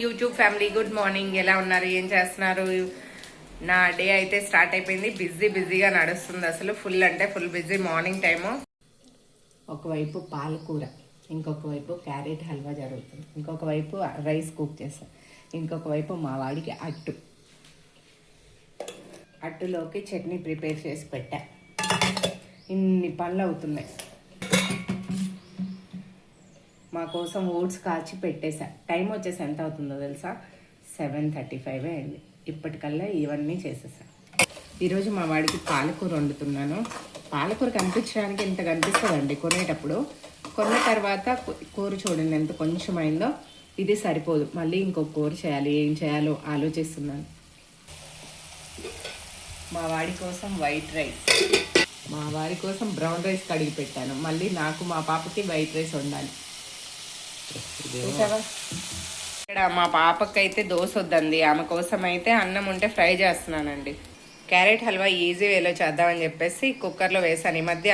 YouTube family good morning. ఎలా ఉన్నారు? ఏం చేస్తున్నారు? నా డే అయితే స్టార్ట్ అయిపోయింది. బిజీ బిజీగా నడుస్తుంది అసలు. ఫుల్ అంటే ఫుల్ బిజీ మార్నింగ్ టైము. ఒకవైపు పాలకూర ఇంకొక వైపు క్యారెట్ హల్వా జరుగుతుంది. ఇంకొక వైపు రైస్ కుక్ చేస్తాను ఇంకొక వైపు మా వాడికి అట్టు. అట్టులోకి చట్నీ ప్రిపేర్ చేసి పెట్టా. ఇన్ని పనులు అవుతున్నాయి. మా కోసం ఓట్స్ కాచి పెట్టేశా. టైం వచ్చేసి ఎంత అవుతుందో తెలుసా? సెవెన్ థర్టీ ఫైవ్ అయింది. ఇప్పటికల్లా ఇవన్నీ చేసేసా ఈరోజు మా వాడికి పాలకూర వండుతున్నాను. పాలకూర కనిపించడానికి ఇంత కనిపిస్తుందండి కొనేటప్పుడు. కొన్న తర్వాత కూర చూడండి ఎంత కొంచెం అయిందో ఇది సరిపోదు. మళ్ళీ ఇంకొక కూర చేయాలి. ఏం చేయాలో ఆలోచిస్తున్నాను. మా వాడి కోసం వైట్ రైస్. మా వాడి కోసం బ్రౌన్ రైస్ కడిగి పెట్టాను. మళ్ళీ నాకు మా పాపకి వైట్ రైస్ వండాలి. ఇక్కడ మా పాపకి అయితే దోశ వద్దండి ఆమె కోసం అయితే అన్నం ఉంటే ఫ్రై చేస్తున్నానండి. క్యారెట్ హల్వా ఈజీ వేలో చేద్దామని చెప్పేసి కుక్కర్లో వేసాను ఈ మధ్య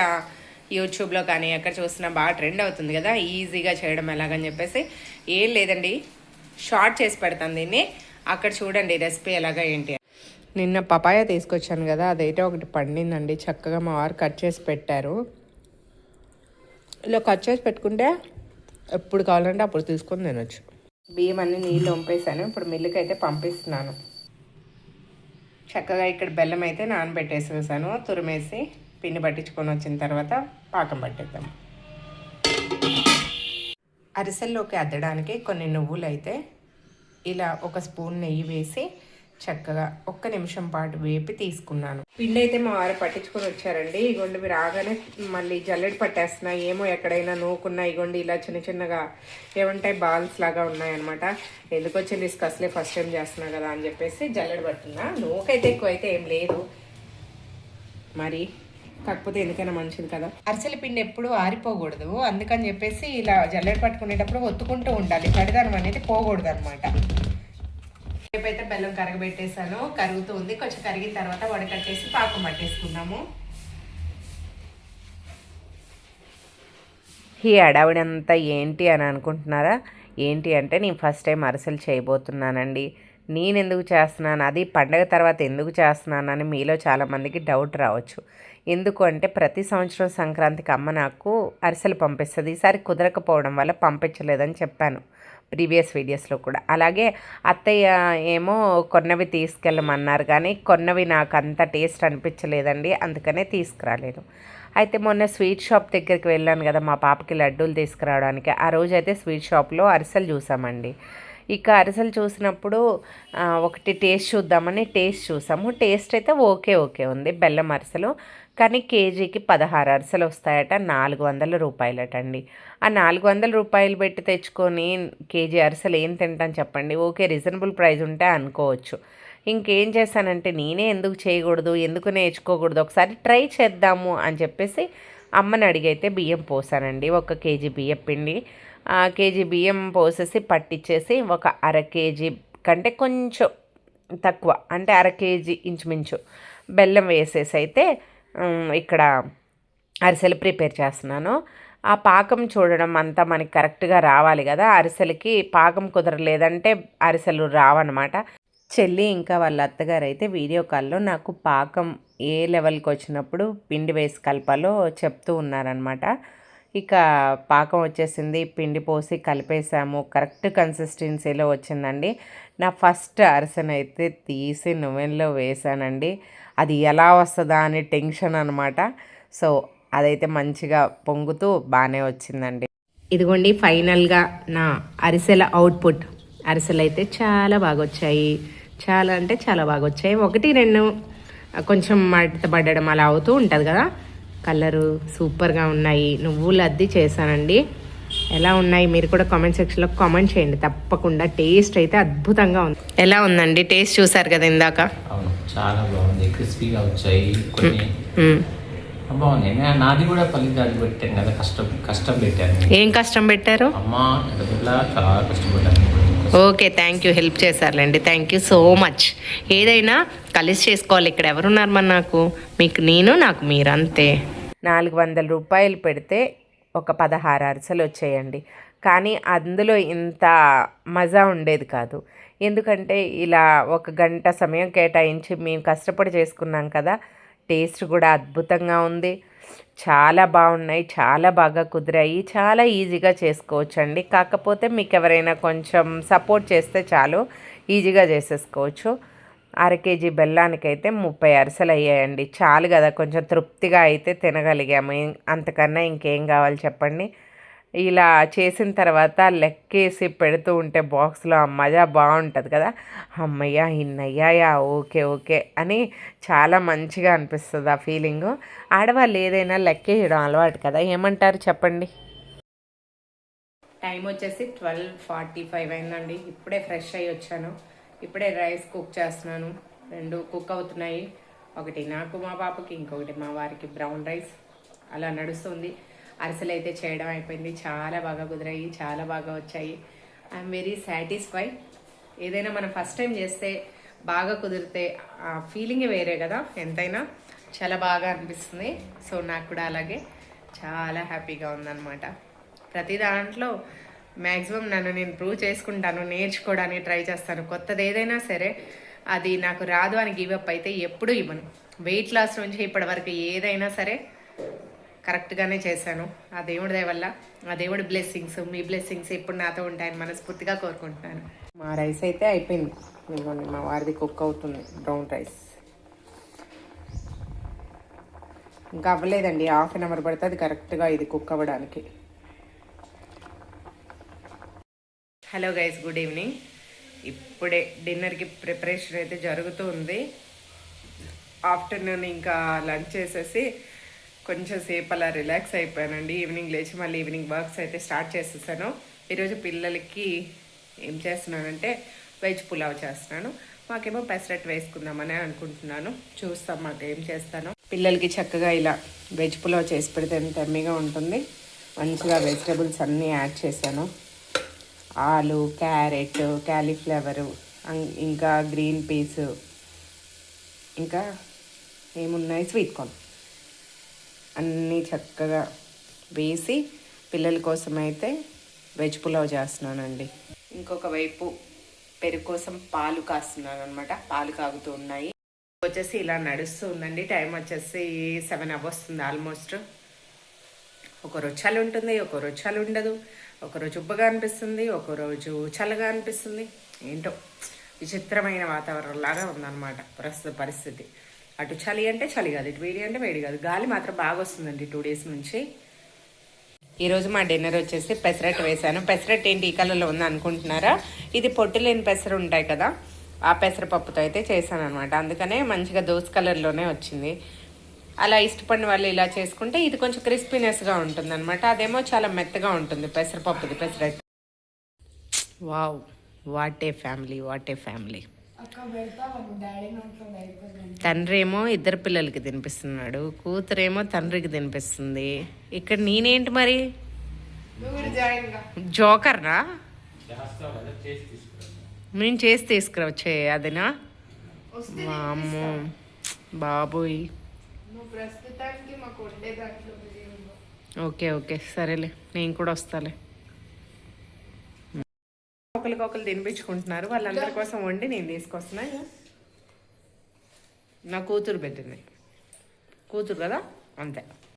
యూట్యూబ్లో కానీ ఎక్కడ చూసినా బాగా ట్రెండ్ అవుతుంది కదా ఈజీగా చేయడం ఎలాగని చెప్పేసి ఏం లేదండి. షార్ట్ చేసి పెడతాను దీన్ని. అక్కడ చూడండి రెసిపీ ఎలాగా ఏంటి. నిన్న పపాయ తీసుకొచ్చాను కదా అదైతే ఒకటి పండిందండి. చక్కగా మా వారు కట్ చేసి పెట్టారు. ఇలా కట్ చేసి పెట్టుకుంటే ఎప్పుడు కావాలంటే అప్పుడు తీసుకొని తినొచ్చు. బియ్యం అన్ని నీళ్ళు వంపేసాను ఇప్పుడు మిల్లుకి అయితే పంపిస్తున్నాను. చక్కగా ఇక్కడ బెల్లం అయితే నానబెట్టేసేసాను. తురిమేసి పిండి పట్టించుకొని వచ్చిన తర్వాత పాకం పట్టేద్దాం. అరిసెల్లోకి అద్దడానికి కొన్ని నువ్వులు అయితే ఇలా ఒక స్పూన్ నెయ్యి వేసి చక్కగా ఒక్క నిమిషం పాటు వేపి తీసుకున్నాను. పిండి అయితే మా వారు పట్టించుకొని వచ్చారండి. ఇగోండి మీరు రాగానే మళ్ళీ జల్లెడ పట్టేస్తున్నా ఏమో ఎక్కడైనా నూకున్నా ఇగోండి ఇలా చిన్న చిన్నగా ఏమంటాయి బాల్స్ లాగా ఉన్నాయన్నమాట. ఎందుకు వచ్చింది? రిస్క్ అసలే ఫస్ట్ టైం చేస్తున్నా కదా అని చెప్పేసి జల్లెడ పట్టున్నా నూకైతే ఎక్కువ అయితే ఏం లేదు. మరి కాకపోతే ఎందుకైనా మంచిది కదా. అరిసెల పిండి ఎప్పుడు ఆరిపోకూడదు. అందుకని చెప్పేసి ఇలా జల్లెడ పట్టుకునేటప్పుడు ఒత్తుకుంటూ ఉండాలి. కడిదానం అనేది పోకూడదు అనమాట రేపైతే బెల్లం కరగబెట్టేసాను కరుగుతూ ఉంది. కొంచెం కరిగిన తర్వాత వడకట్టేసి పాకం పట్టేసుకున్నాము ఈ అడావిడంతా ఏంటి అని అనుకుంటున్నారా? ఏంటి అంటే నేను ఫస్ట్ టైం అరిసెలు చేయబోతున్నానండి. నేను ఎందుకు చేస్తున్నాను? అది పండగ తర్వాత ఎందుకు చేస్తున్నాను అని మీలో చాలామందికి డౌట్ రావచ్చు. ఎందుకు అంటే ప్రతి సంవత్సరం సంక్రాంతికి అమ్మ నాకు అరిసెలు పంపిస్తుంది. ఈసారి కుదరకపోవడం వల్ల పంపించలేదని చెప్పాను. ప్రీవియస్ వీడియోస్లో కూడా. అలాగే అత్తయ్య ఏమో కొన్నవి తీసుకెళ్ళమన్నారు కానీ కొన్నవి నాకు అంత టేస్ట్ అనిపించలేదండి అందుకనే తీసుకురాలేదు. అయితే మొన్న స్వీట్ షాప్ దగ్గరికి వెళ్ళాను కదా మా పాపకి లడ్డూలు తీసుకురావడానికి. ఆ రోజు అయితే స్వీట్ షాప్లో అరిసెలు చూసామండి. ఇక అరిసెలు చూసినప్పుడు ఒకటి టేస్ట్ చూద్దామని టేస్ట్ చూసాము. టేస్ట్ అయితే ఓకే ఓకే ఉంది బెల్లం అరిసెలు. కానీ కేజీకి పదహారు అరిసెలు వస్తాయట నాలుగు వందల రూపాయలట అండి ఆ నాలుగు వందల రూపాయలు పెట్టి తెచ్చుకొని కేజీ అరిసెలు ఏం తింటాను చెప్పండి? ఓకే రీజనబుల్ ప్రైస్ ఉంటే అనుకోవచ్చు. ఇంకేం చేశానంటే నేనే ఎందుకు చేయకూడదు ఎందుకు నేర్చుకోకూడదు ఒకసారి ట్రై చేద్దాము అని చెప్పేసి అమ్మని అడిగైతే బియ్యం పోసానండి. ఒక కేజీ బియ్యం పిండి కేజీ బియ్యం పోసేసి పట్టించేసి ఒక అర కేజీ కంటే కొంచెం తక్కువ అంటే అర కేజీ ఇంచుమించు బెల్లం వేసేసి అయితే ఇక్కడ అరిసెలు ప్రిపేర్ చేస్తున్నాను. ఆ పాకం చూడడం అంతా మనకి కరెక్ట్గా రావాలి కదా అరిసెలకి పాకం కుదరలేదంటే అరిసెలు రావన్నమాట. చెల్లి ఇంకా వాళ్ళ అత్తగారు అయితే వీడియో కాల్లో నాకు పాకం ఏ లెవెల్కి వచ్చినప్పుడు పిండి వేసి కలపాలో చెప్తూ ఉన్నారనమాట ఇక పాకం వచ్చేసింది పిండి పోసి కలిపేసాము కరెక్ట్ కన్సిస్టెన్సీలో వచ్చిందండి. నా ఫస్ట్ అరిసెను అయితే తీసి నువ్వెన్లో వేసానండి అది ఎలా వస్తుందా అని టెన్షన్ అనమాట సో అదైతే మంచిగా పొంగుతూ బాగానే వచ్చిందండి. ఇదిగోండి ఫైనల్గా నా అరిసెల అవుట్పుట్. అరిసెలు అయితే చాలా బాగా వచ్చాయి చాలా అంటే చాలా బాగా వచ్చాయి ఒకటి రెండు కొంచెం మడత పడడం అలా అవుతూ ఉంటుంది కదా. కలరు సూపర్గా ఉన్నాయి. నువ్వులు అద్ది చేశానండి. ఎలా ఉన్నాయి మీరు కూడా కామెంట్ సెక్షన్లో కామెంట్ చేయండి. తప్పకుండా టేస్ట్ అయితే అద్భుతంగా ఉంది. ఎలా ఉందండి? టేస్ట్ చూసారు కదా ఇందాక? అవును చాలా బాగుంది. క్రిస్పీగా వచ్చాయి. కొన్ని మ్మ్. బాగుంది నే- నాది కూడా పల్లి దాడి పెట్టాను కదా కష్టం కష్టం పెట్టాను. ఏం కష్టం పెట్టారు? అమ్మ ఎడబిడ్డ చాలా కష్టపడ్డాను ఓకే థ్యాంక్ యూ హెల్ప్ చేశారులేండి. థ్యాంక్ యూ సో మచ్ ఏదైనా కలిసి చేసుకోవాలి. ఇక్కడ ఎవరున్నారు మరి నాకు? మీకు నేను నాకు మీరు అంతే నాలుగు వందల రూపాయలు పెడితే ఒక పదహారు అరిసెలు వచ్చేయండి. కానీ అందులో ఇంత మజా ఉండేది కాదు. ఎందుకంటే ఇలా ఒక గంట సమయం కేటాయించి మేము కష్టపడి చేసుకున్నాం కదా టేస్ట్ కూడా అద్భుతంగా ఉంది. చాలా బాగున్నాయి చాలా బాగా కుదిరాయి చాలా ఈజీగా చేసుకోవచ్చండి. కాకపోతే మీకు ఎవరైనా కొంచెం సపోర్ట్ చేస్తే చాలు ఈజీగా చేసేసుకోవచ్చు. అర కేజీ బెల్లానికైతే ముప్పై అరిసెలు అయ్యాయండి చాలు కదా కొంచెం తృప్తిగా అయితే తినగలిగాము. అంతకన్నా ఇంకేం కావాలి చెప్పండి? ఇలా చేసిన తర్వాత లెక్కేసి పెడుతూ ఉంటే బాక్స్లో ఆ మజా బాగుంటుంది కదా. అమ్మయ్య ఇన్నయ్యాయా? Okay okay. అని చాలా మంచిగా అనిపిస్తుంది ఆ ఫీలింగు. ఆడవాళ్ళు ఏదైనా లెక్కేయడం అలవాటు కదా ఏమంటారు చెప్పండి? టైం వచ్చేసి ట్వెల్వ్ ఫార్టీ ఫైవ్ అయిందండి. ఇప్పుడే ఫ్రెష్ అయ్యి వచ్చాను ఇప్పుడే రైస్ కుక్ చేస్తున్నాను. రెండు కుక్ అవుతున్నాయి. ఒకటి నాకు మా పాపకి ఇంకొకటి మా వారికి బ్రౌన్ రైస్. అలా నడుస్తుంది. అరిసెలు అయితే చేయడం అయిపోయింది. చాలా బాగా కుదిరాయి. చాలా బాగా వచ్చాయి. ఐఎమ్ వెరీ సాటిస్ఫై ఏదైనా మనం ఫస్ట్ టైం చేస్తే బాగా కుదిరితే ఆ ఫీలింగే వేరే కదా. ఎంతైనా చాలా బాగా అనిపిస్తుంది. సో నాకు కూడా అలాగే. చాలా హ్యాపీగా ఉందన్నమాట. ప్రతి దాంట్లో మ్యాక్సిమం నన్ను నేను ప్రూవ్ చేసుకుంటాను నేర్చుకోవడానికి ట్రై చేస్తాను. కొత్తది ఏదైనా సరే అది నాకు రాదు అని గివప్ అయితే ఎప్పుడూ ఇవ్వను. వెయిట్ లాస్ నుంచి ఇప్పటి వరకు ఏదైనా సరే కరెక్ట్గానే చేశాను. ఆ దేవుడి దయ వల్ల ఆ దేవుడి బ్లెస్సింగ్స్ మీ బ్లెస్సింగ్స్ ఎప్పుడు నాతో ఉంటాయని మనస్ఫూర్తిగా కోరుకుంటున్నాను. మా రైస్ అయితే అయిపోయింది. ఇదిగోండి మా వారిది కుక్ అవుతుంది బ్రౌన్ రైస్ ఇంకా అవ్వలేదండి హాఫ్ అన్ అవర్ పడుతుంది కరెక్ట్గా ఇది కుక్ అవ్వడానికి. Hello guys good evening. ఇప్పుడే డిన్నర్కి ప్రిపరేషన్ అయితే జరుగుతూ ఉంది ఆఫ్టర్నూన్ ఇంకా లంచ్ చేసేసి కొంచెం సేపు అలా రిలాక్స్ అయిపోయానండి. ఈవినింగ్ లేచి మళ్ళీ ఈవినింగ్ వర్క్స్ అయితే స్టార్ట్ చేసేసాను. ఈరోజు పిల్లలకి ఏం చేస్తున్నానంటే వెజ్ పులావ్ చేస్తున్నాను. మాకేమో పెసరట్ వేసుకుందామని అనుకుంటున్నాను. చూస్తాం మాకు ఏం చేస్తాను. పిల్లలకి చక్కగా ఇలా వెజ్ పులావ్ చేసి పెడితే ఎంత ఎమ్మిగా ఉంటుంది. మంచిగా వెజిటబుల్స్ అన్నీ యాడ్ చేశాను. ఆలు క్యారెట్ క్యాలీఫ్లవరు ఇంకా గ్రీన్ పీస్. ఇంకా ఏమున్నాయి? Sweet corn. అన్నీ చక్కగా వేసి పిల్లల కోసం అయితే వెజ్ పులావ్ చేస్తున్నానండి. ఇంకొక వైపు పెరుగు కోసం పాలు కాస్తున్నాను అనమాట పాలు కాగుతూ ఉన్నాయి. వచ్చేసి ఇలా నడుస్తూ ఉందండి. టైం వచ్చేసి సెవెన్ అవర్స్తుంది ఆల్మోస్ట్. ఒకరోజు చలి ఉంటుంది ఒకరోజు చలి ఉండదు ఒక రోజు ఉబ్బగా అనిపిస్తుంది ఒకరోజు చల్లగా అనిపిస్తుంది. ఏంటో విచిత్రమైన వాతావరణం లాగా ఉందన్నమాట ప్రస్తుత పరిస్థితి. అటు చలి అంటే చలి కాదు ఇటు వేడి అంటే వేడి కాదు. గాలి మాత్రం బాగా వస్తుందండి టూ డేస్ నుంచి. ఈరోజు మా డిన్నర్ వచ్చేసి పెసరట్టు వేశాను. పెసరట్టు ఏంటి? ఈ కలర్లో ఉంది అనుకుంటున్నారా? ఇది పొట్టు లేని పెసరు ఉంటాయి కదా ఆ పెసరపప్పుతో అయితే చేశాను అనమాట అందుకనే మంచిగా దోస్ కలర్లోనే వచ్చింది. అలా ఇష్టపడిన వాళ్ళు ఇలా చేసుకుంటే ఇది కొంచెం క్రిస్పీనెస్గా ఉంటుంది అనమాట అదేమో చాలా మెత్తగా ఉంటుంది. పెసరపప్పుది pesarattu. Wow. What a family what a family. తండ్రి ఏమో ఇద్దరు పిల్లలకి తినిపిస్తున్నాడు. కూతురేమో తండ్రికి తినిపిస్తుంది. ఇక్కడ నేనేంటి మరి? జోకర్నా నేను చేసి తీసుకురవచ్చే అదినా? బాబోయ్. ప్రస్తుతానికి మాకు వండే దాంట్లో బిజీ ఓకే ఓకే సరేలే. నేను కూడా వస్తాలే. ఒకరికొకరు తినిపించుకుంటున్నారు. వాళ్ళందరి కోసం వండి నేను తీసుకొస్తున్నా. నా కూతురు పెట్టింది. కూతురు కదా? అంతే.